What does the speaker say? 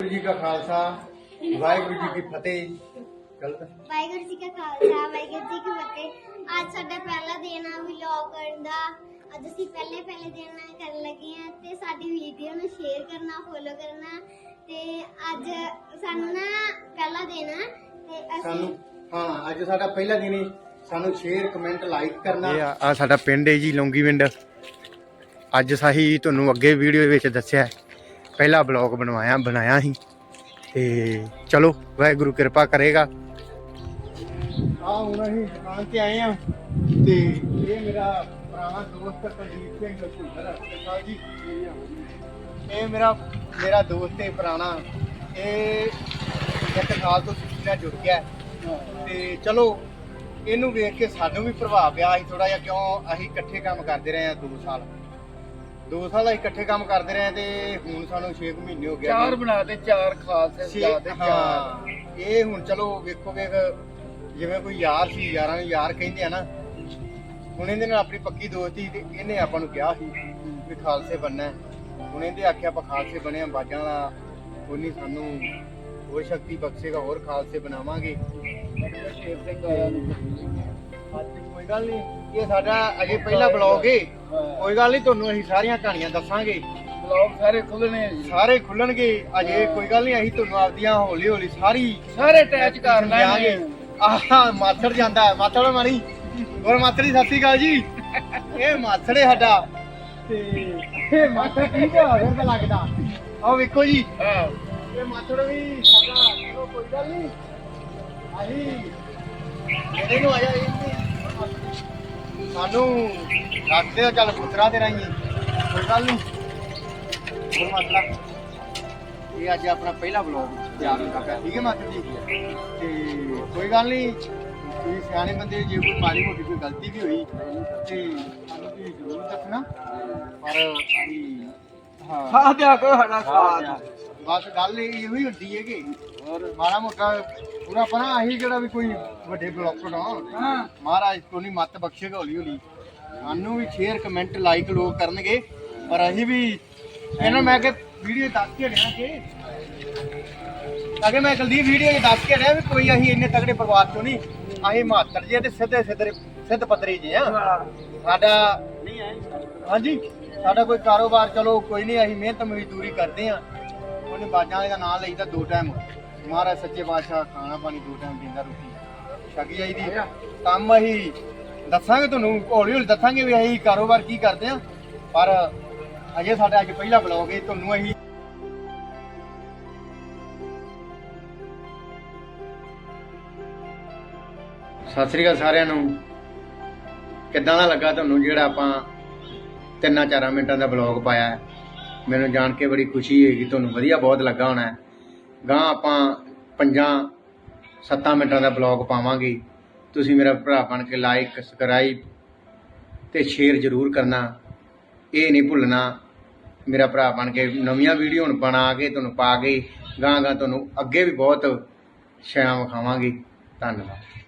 ਵਾਹਿਗੁਰੂ ਜੀ ਕਾ ਖਾਲਸਾ ਵਾਹਿਗੁਰੂ ਜੀ ਕੀ ਫਤਿਹ ਗਲਤ? ਵਾਹਿਗੁਰੂ ਜੀ ਕਾ ਖਾਲਸਾ ਵਾਹਿਗੁਰੂ ਜੀ ਕੀ ਫਤਿਹ। ਅੱਜ ਸਾਡਾ ਪਹਿਲਾ ਦਿਨ ਆ ਵਲੌਗ ਕਰਨ ਦਾ। ਅੱਜ ਅਸੀਂ ਪਹਿਲੇ ਪਹਿਲੇ ਦਿਨ ਕਰਨ ਲੱਗੇ ਆ ਤੇ ਸਾਡੀ ਵੀਡੀਓ ਨੂੰ ਸ਼ੇਅਰ ਕਰਨਾ ਫੋਲੋ ਕਰਨਾ। ਤੇ ਅੱਜ ਸਾਨੂੰ ਨਾ ਪਹਿਲਾ ਦਿਨ ਆ ਤੇ ਅਸੀਂ ਸਾਨੂੰ ਹਾਂ ਅੱਜ ਸਾਡਾ ਪਹਿਲਾ ਦਿਨ ਹੀ ਸਾਨੂੰ ਸ਼ੇਅਰ ਕਮੈਂਟ ਲਾਈਕ ਕਰਨਾ। ਇਹ ਆ ਸਾਡਾ ਪਿੰਡ ਹੈ ਜੀ ਲੌਂਗੀ ਪਿੰਡ। ਅੱਜ ਸਾਹੀ ਤੁਹਾਨੂੰ ਅੱਗੇ ਵੀਡੀਓ ਵਿੱਚ ਦੱਸਿਆ। ਹੈ। ਪਹਿਲਾ ਬਲੌਗ ਬਣਵਾਇਆ, ਬਣਾਇਆ ਸੀ। ਤੇ ਚਲੋ, ਵਾਹਿਗੁਰੂ ਕਿਰਪਾ ਕਰੇਗਾ। ਆ ਹੁਣ ਅਸੀਂ ਦੁਕਾਨ ਤੇ ਆਏ ਆ ਤੇ ਇਹ ਮੇਰਾ ਪੁਰਾਣਾ ਦੋਸਤ ਕੁਲਦੀਪ ਸਿੰਘ ਭੁੱਲਰ ਸਾਹਿਬ ਜੀ। ਇਹ ਮੇਰਾ ਮੇਰਾ ਦੋਸਤ ਹੈ ਪੁਰਾਣਾ। ਇਹ ਇੱਕ ਸਾਲ ਤੋਂ ਸਿੱਖੀ ਨਾਲ ਜੁੜ ਗਿਆ। ਤੇ ਚਲੋ, ਇਹਨੂੰ ਵੇਖ ਕੇ ਸਾਨੂੰ ਵੀ ਪ੍ਰਭਾਵ ਪਿਆ ਅਸੀਂ ਥੋੜਾ ਜਿਹਾ, ਕਿਉਂ ਅਸੀਂ ਇਕੱਠੇ ਕੰਮ ਕਰਦੇ ਰਹੇ ਆ 2 ਸਾਲ। 2 ਸਾਲ ਅਸੀਂ ਇਕੱਠੇ ਕੰਮ ਕਰਦੇ ਰਹੇ ਤੇ ਹੁਣ ਸਾਨੂੰ 6 ਮਹੀਨੇ ਹੋ ਗਏ ਚਾਰ ਬਣਾ ਦੇ ਚਾਰ ਖਾਸ ਛੇ- ਦੇ ਚਾਰ। ਹਾਂ। ਇਹ ਹੁਣ ਚਲੋ ਵੇਖੋ ਵੇਖ ਜਿਵੇਂ ਕੋਈ ਯਾਰ ਸੀ ਯਾਰਾਂ ਨੂੰ ਯਾਰ ਕਹਿੰਦੇ ਆ ਨਾ ਹੁਣ ਇਹਦੇ ਨਾਲ ਆਪਣੀ ਪੱਕੀ ਦੋਸਤੀ ਤੇ ਇਹਨੇ ਆਪਾਂ ਨੂੰ ਕਿਹਾ ਸੀ ਵੀ ਖਾਲਸੇ ਬਣਨਾ ਹੈ। ਹੁਣ ਇਹਦੇ ਆਖਿਆ ਆਪਾਂ ਖਾਲਸੇ ਬਣੇ ਆ ਬਾਜਾਂ ਦਾ ਉਹਨੀ ਸਾਨੂੰ ਹੋਰ ਸ਼ਕਤੀ ਬਖਸ਼ੇਗਾ ਹੋਰ ਖਾਲਸੇ ਬਣਾਵਾਂਗੇ। ਸ਼ੇਰ ਸਿੰਘ ਆਇਆ ਕੋਈ ਗੱਲ ਨਹੀਂ ਇਹ ਸਾਡਾ ਅਜੇ ਪਹਿਲਾ ਬਲੌਗ ਏ। ਕੋਈ ਗੱਲ ਨਹੀਂ ਤੁਹਾਨੂੰ ਅਸੀਂ ਸਾਰੀਆਂ ਕਹਾਣੀਆਂ ਦੱਸਾਂਗੇ। ਬਲੌਗ ਸਾਰੇ ਖੁੱਲਣੇ ਸਾਰੇ ਖੁੱਲਣਗੇ। ਅਜੇ ਕੋਈ ਗੱਲ ਨਹੀਂ ਅਸੀਂ ਤੁਹਾਨੂੰ ਆਪਦੀਆਂ ਹੌਲੀ ਹੌਲੀ ਸਾਰੀ ਸਾਰੇ ਅਟੈਚ ਕਰ ਲੈਣਗੇ। ਆਹ ਮਾਥੜ ਜਾਂਦਾ ਮਾਥੜ ਮਾਰੀ। ਹੋਰ ਮਾਥੜ ਸਤਿ ਸ਼੍ਰੀ ਅਕਾਲ ਜੀ। ਇਹ ਮਾਥੜੇ ਸਾਡਾ। ਤੇ ਇਹ ਮਾਥੜ ਠੀਕ ਆ ਫਿਰ ਤਾਂ ਲੱਗਦਾ। ਆਹ ਵੇਖੋ ਜੀ। ਹਾਂ। ਇਹ ਮਾਥੜ ਵੀ ਸਾਡਾ ਕੋਈ ਗੱਲ ਨਹੀਂ। ਇਹਦੇ ਨੂੰ ਆਇਆ ਇਹ ਸਾਨੂੰ ਰੱਖਦੇ ਆ ਚੱਲ ਪੁੱਤਰਾ ਤੇ ਰਾਈਏ ਕੋਈ ਗੱਲ ਨਹੀਂ ਹੋਰ ਮਸਲਾ ਇਹ ਅੱਜ ਆਪਣਾ ਪਹਿਲਾ ਵਲੌਗ ਤਿਆਰ ਹੁੰਦਾ ਪਿਆ। ਠੀਕ ਹੈ ਮਾਸਟਰ ਜੀ? ਤੇ ਕੋਈ ਗੱਲ ਨਹੀਂ ਤੁਸੀਂ ਸਿਆਣੇ ਬੰਦੇ, ਜੇ ਕੋਈ ਮਾੜੀ ਮੋਟੀ ਕੋਈ ਗਲਤੀ ਵੀ ਹੋਈ, ਤੇ ਸਾਨੂੰ ਤੁਸੀਂ ਜ਼ਰੂਰ ਦੱਸਣਾ। ਪਰ ਅਸੀਂ ਹਾਂ। ਸਾਹ ਦਿਆ ਕਰੋ ਸਾਡਾ ਸਾਥ ਬਸ ਗੱਲ ਇਹ ਇਹੋ ਹੀ ਹੁੰਦੀ ਹੈ ਕਿ ਔਰ ਮਾੜਾ ਮੋਟਾ ਪੂਰਾ ਪਨਾ ਆਹੀ ਜਿਹੜਾ ਵੀ ਕੋਈ ਵੱਡੇ ਬਲੌਕਰ ਆ ਹਾਂ। ਮਹਾਰਾਜ ਤੋਂ ਨਹੀਂ ਮੱਤ ਬਖਸ਼ੇਗਾ ਹੌਲੀ ਹੌਲੀ। ਸਾਨੂੰ ਵੀ ਸ਼ੇਅਰ ਕਮੈਂਟ ਲਾਈਕ ਲੋਕ ਕਰਨਗੇ ਪਰ ਅਸੀਂ ਵੀ ਇਹਨਾਂ ਮੈਂ ਕਿ ਵੀਡੀਓ ਦੱਸ ਕੇ ਰਿਹਾ ਕਿ ਅਗੇ ਮੈਂ ਜਲਦੀ ਵੀਡੀਓ 'ਚ ਦੱਸ ਕੇ ਰਿਹਾ ਵੀ ਕੋਈ ਅਸੀਂ ਇੰਨੇ ਤਗੜੇ ਪਰਿਵਾਰ ਚੋਂ ਨਹੀਂ ਅਸੀਂ ਮਾਤਰ ਜੇ ਤੇ ਸਿੱਧੇ ਸਿੱਧੇ ਸਿੱਧ ਪੱਤਰੀ ਜੇ ਆ। ਸਾਡਾ ਨਹੀਂ ਹੈ ਹਾਂਜੀ। ਸਾਡਾ ਕੋਈ ਕਾਰੋਬਾਰ, ਚਲੋ ਕੋਈ ਨਹੀਂ, ਅਸੀਂ ਮਿਹਨਤ ਮਜ਼ਦੂਰੀ ਕਰਦੇ ਆ ਉਹਨੇ ਬਾਜਾਂ ਵਾਲੇ ਦਾ ਨਾਮ ਲਈਦਾ ਦੋ ਟਾਈਮ ਮਹਾਰਾਜ ਸੱਚੇ ਬਾਦਸ਼ਾਹ ਖਾਣਾ ਪਾਣੀ ਦੋ ਟਾਈਮ ਦਿੰਦਾ ਰੋਟੀ। ਛਕ ਜਾਈਦੀ ਕੰਮ ਅਸੀਂ ਦੱਸਾਂਗੇ ਤੁਹਾਨੂੰ, ਹੌਲੀ ਹੌਲੀ ਦੱਸਾਂਗੇ ਵੀ ਅਸੀਂ ਕਾਰੋਬਾਰ ਕੀ ਕਰਦੇ ਆ ਪਰ ਅਜੇ ਸਾਡਾ ਅੱਜ ਪਹਿਲਾ ਬਲੌਗ ਹੈ, ਤੁਹਾਨੂੰ ਅਸੀਂ ਸਤਿ ਸ੍ਰੀ ਅਕਾਲ ਸਾਰਿਆਂ ਨੂੰ। ਕਿੱਦਾਂ ਦਾ ਲੱਗਾ ਤੁਹਾਨੂੰ ਜਿਹੜਾ ਆਪਾਂ ਤਿੰਨਾਂ ਚਾਰਾਂ ਮਿੰਟਾਂ ਦਾ ਬਲੌਗ ਪਾਇਆ ਮੈਨੂੰ ਜਾਣ ਕੇ ਬੜੀ ਖੁਸ਼ੀ ਹੋਏਗੀ ਤੁਹਾਨੂੰ ਵਧੀਆ ਬਹੁਤ ਲੱਗਾ ਹੋਣਾ ਹੈ। ਗਾਂ ਆਪਾਂ ਪੰਜਾਂ ਸੱਤਾਂ ਮਿੰਟਾਂ ਦਾ ਬਲੌਗ ਪਾਵਾਂਗੇ। ਤੁਸੀਂ ਮੇਰਾ ਭਰਾ ਬਣ ਕੇ ਲਾਈਕ ਸਬਸਕ੍ਰਾਈਬ ਤੇ ਸ਼ੇਅਰ ਜ਼ਰੂਰ ਕਰਨਾ। ਇਹ ਨਹੀਂ ਭੁੱਲਣਾ, ਮੇਰਾ ਭਰਾ ਬਣ ਕੇ ਨਵੀਆਂ ਵੀਡੀਓ ਹੁਣ ਬਣਾ ਕੇ ਤੁਹਾਨੂੰ ਪਾ ਕੇ ਗਾਂ ਗਾਂ ਤੁਹਾਨੂੰ ਅੱਗੇ ਵੀ ਬਹੁਤ ਸ਼ਾਮ ਵਿਖਾਵਾਂਗੇ। ਧੰਨਵਾਦ।